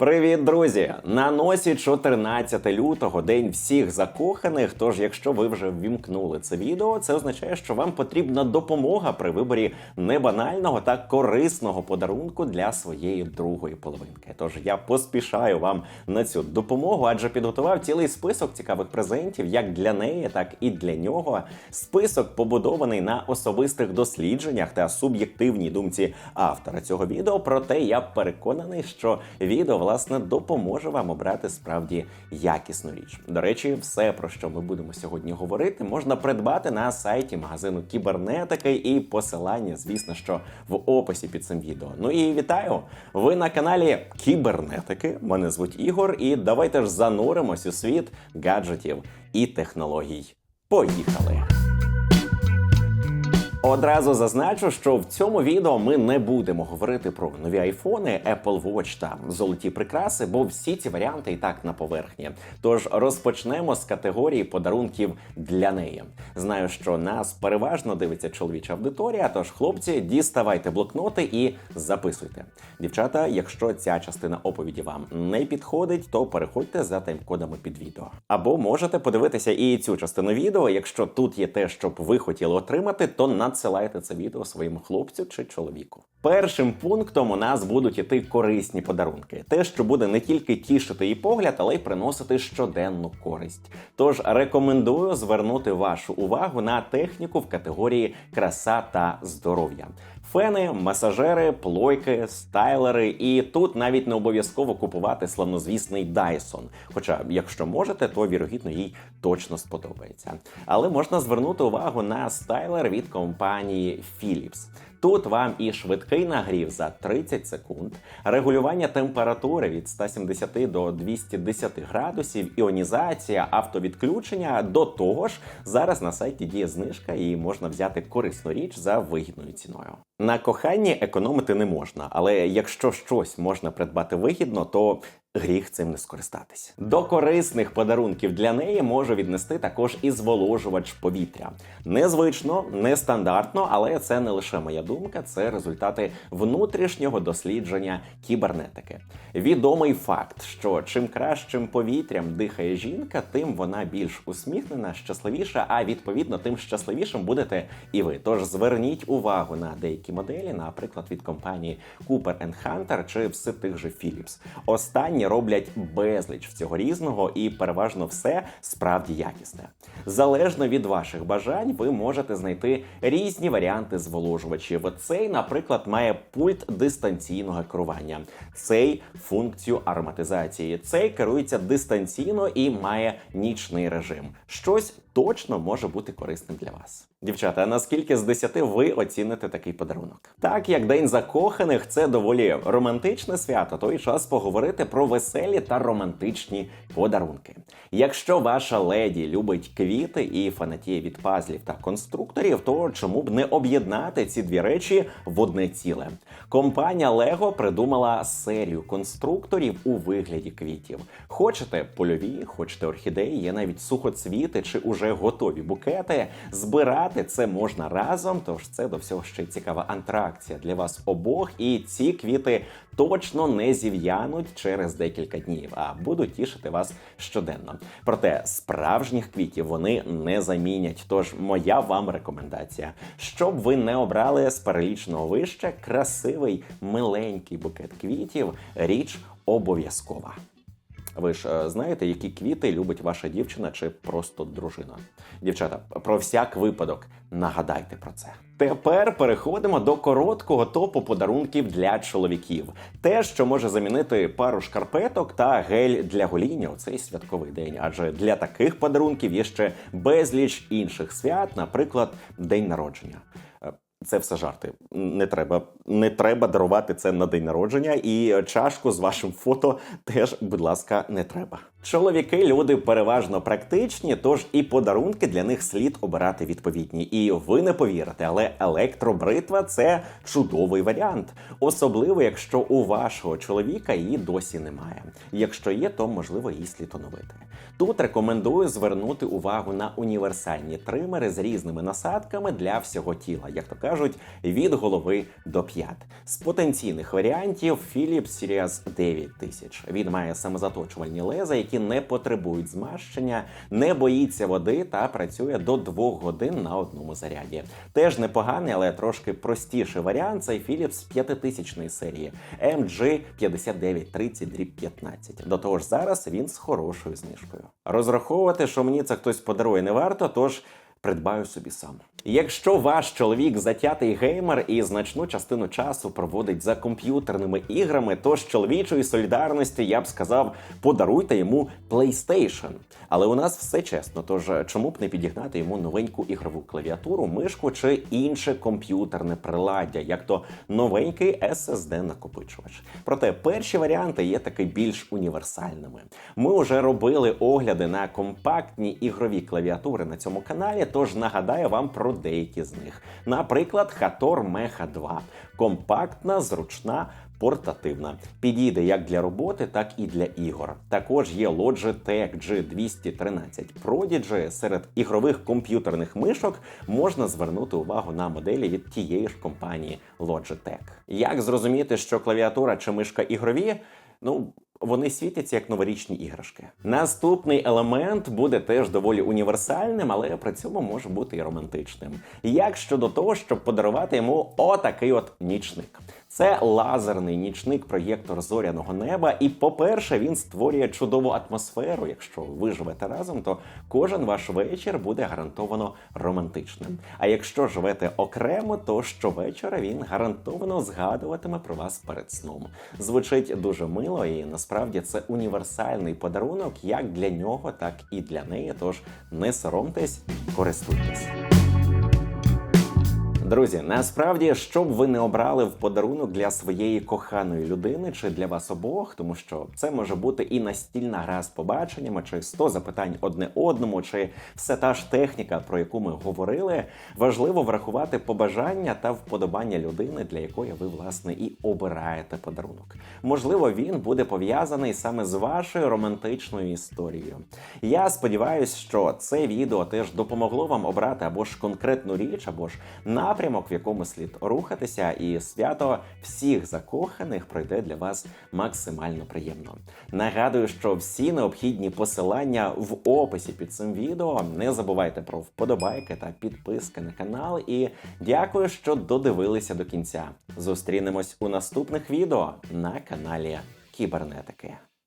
Привіт, друзі! На носі 14 лютого, день всіх закоханих. Тож, якщо ви вже ввімкнули це відео, це означає, що вам потрібна допомога при виборі небанального та корисного подарунку для своєї другої половинки. Тож я поспішаю вам на цю допомогу, адже підготував цілий список цікавих презентів як для неї, так і для нього. Список побудований на особистих дослідженнях та суб'єктивній думці автора цього відео. Проте я переконаний, що відео власне допоможе вам обрати справді якісну річ. До речі, все про що ми будемо сьогодні говорити, можна придбати на сайті магазину кібернетики і посилання, звісно, що в описі під цим відео. Ну і вітаю! Ви на каналі Кібернетики. Мене звуть Ігор, і давайте ж зануримось у світ гаджетів і технологій. Поїхали! Одразу зазначу, що в цьому відео ми не будемо говорити про нові айфони, Apple Watch та золоті прикраси, бо всі ці варіанти і так на поверхні. Тож розпочнемо з категорії подарунків для неї. Знаю, що нас переважно дивиться чоловіча аудиторія. Тож, хлопці, діставайте блокноти і записуйте. Дівчата, якщо ця частина оповіді вам не підходить, то переходьте за тайм-кодами під відео. Або можете подивитися і цю частину відео. Якщо тут є те, що б ви хотіли отримати, то надсилайте це відео своєму хлопцю чи чоловіку. Першим пунктом у нас будуть іти корисні подарунки, те, що буде не тільки тішити її погляд, але й приносити щоденну користь. Тож рекомендую звернути вашу увагу на техніку в категорії краса та здоров'я. Фени, масажери, плойки, стайлери, і тут навіть не обов'язково купувати славнозвісний Dyson. Хоча, якщо можете, то вірогідно їй точно сподобається. Але можна звернути увагу на стайлер від компанії Philips. Тут вам і швидкий нагрів за 30 секунд, регулювання температури від 170 до 210 градусів, іонізація, автовідключення. До того ж, зараз на сайті діє знижка і можна взяти корисну річ за вигідною ціною. На коханні економити не можна, але якщо щось можна придбати вигідно, то гріх цим не скористатись. До корисних подарунків для неї можу віднести також і зволожувач повітря. Незвично, нестандартно, але це не лише моя думка, це результати внутрішнього дослідження кібернетики. Відомий факт, що чим кращим повітрям дихає жінка, тим вона більш усміхнена, щасливіша, а відповідно тим щасливішим будете і ви. Тож зверніть увагу на деякі моделі, наприклад, від компанії Cooper Hunter чи все тих же Philips. Останні роблять безліч всього різного і переважно все справді якісне. Залежно від ваших бажань, ви можете знайти різні варіанти зволожувачів. Цей, наприклад, має пульт дистанційного керування, цей функцію ароматизації. Цей керується дистанційно і має нічний режим. Щось точно може бути корисним для вас. Дівчата, а наскільки з 10 ви оціните такий подарунок? Так як День закоханих це доволі романтичне свято, то й час поговорити про веселі та романтичні подарунки. Якщо ваша леді любить квіти і фанатіє від пазлів та конструкторів, то чому б не об'єднати ці дві речі в одне ціле? Компанія Lego придумала серію конструкторів у вигляді квітів. Хочете польові, хочете орхідеї, є навіть сухоцвіти чи уже готові букети. Збирати це можна разом, тож це до всього ще цікава антракція для вас обох. І ці квіти точно не зів'януть через декілька днів, а будуть тішити вас щоденно. Проте справжніх квітів вони не замінять. Тож моя вам рекомендація, щоб ви не обрали з перелічного вище красивий миленький букет квітів, річ обов'язкова. Ви ж е, знаєте, які квіти любить ваша дівчина чи просто дружина? Дівчата, про всяк випадок нагадайте про це. Тепер переходимо до короткого топу подарунків для чоловіків. Те, що може замінити пару шкарпеток та гель для гоління у цей святковий день. Адже для таких подарунків є ще безліч інших свят, наприклад, день народження. Це все жарти. Не треба, не треба дарувати це на день народження, і чашку з вашим фото теж, будь ласка, не треба. Чоловіки люди переважно практичні, тож і подарунки для них слід обирати відповідні. І ви не повірите, але електробритва це чудовий варіант, особливо якщо у вашого чоловіка її досі немає. Якщо є, то можливо її слід оновити. Тут рекомендую звернути увагу на універсальні тримери з різними насадками для всього тіла, як то кажуть, від голови до п'ят. З потенційних варіантів Philips Sirius 9000. Він має самозаточувальні леза, які не потребують змащення, не боїться води та працює до 2 годин на одному заряді. Теж непоганий, але трошки простіший варіант це Philips 5000 серії MG 5930 15. До того ж, зараз він з хорошою знижкою. Розраховувати, що мені це хтось подарує, не варто, тож придбаю собі сам. Якщо ваш чоловік затятий геймер і значну частину часу проводить за комп'ютерними іграми, то з чоловічої солідарності я б сказав, подаруйте йому PlayStation. Але у нас все чесно, тож чому б не підігнати йому новеньку ігрову клавіатуру, мишку чи інше комп'ютерне приладдя, як то новенький SSD накопичувач. Проте перші варіанти є таки більш універсальними. Ми вже робили огляди на компактні ігрові клавіатури на цьому каналі, тож нагадаю вам про деякі з них. Наприклад, Hator Mecha 2 компактна, зручна. Портативна підійде як для роботи, так і для ігор. Також є Logitech G213 Prodigy. Серед ігрових комп'ютерних мишок можна звернути увагу на моделі від тієї ж компанії Logitech. Як зрозуміти, що клавіатура чи мишка ігрові? Ну, вони світяться як новорічні іграшки. Наступний елемент буде теж доволі універсальним, але при цьому може бути і романтичним. Як щодо того, щоб подарувати йому отакий от нічник. Це лазерний нічник проєктор зоряного неба. І, по-перше, він створює чудову атмосферу. Якщо ви живете разом, то кожен ваш вечір буде гарантовано романтичним. А якщо живете окремо, то щовечора він гарантовано згадуватиме про вас перед сном. Звучить дуже мило, і насправді це універсальний подарунок як для нього, так і для неї. Тож не соромтесь, користуйтесь. Друзі, насправді, що б ви не обрали в подарунок для своєї коханої людини чи для вас обох, тому що це може бути і настільна гра з побаченнями, чи 100 запитань одне одному, чи все та ж техніка, про яку ми говорили. Важливо врахувати побажання та вподобання людини, для якої ви власне і обираєте подарунок. Можливо, він буде пов'язаний саме з вашою романтичною історією. Я сподіваюся, що це відео теж допомогло вам обрати або ж конкретну річ, або ж напрямок, в якому слід рухатися, і свято всіх закоханих пройде для вас максимально приємно. Нагадую, що всі необхідні посилання в описі під цим відео. Не забувайте про вподобайки та підписки на канал. І дякую, що додивилися до кінця. Зустрінемось у наступних відео на каналі Кібернетики.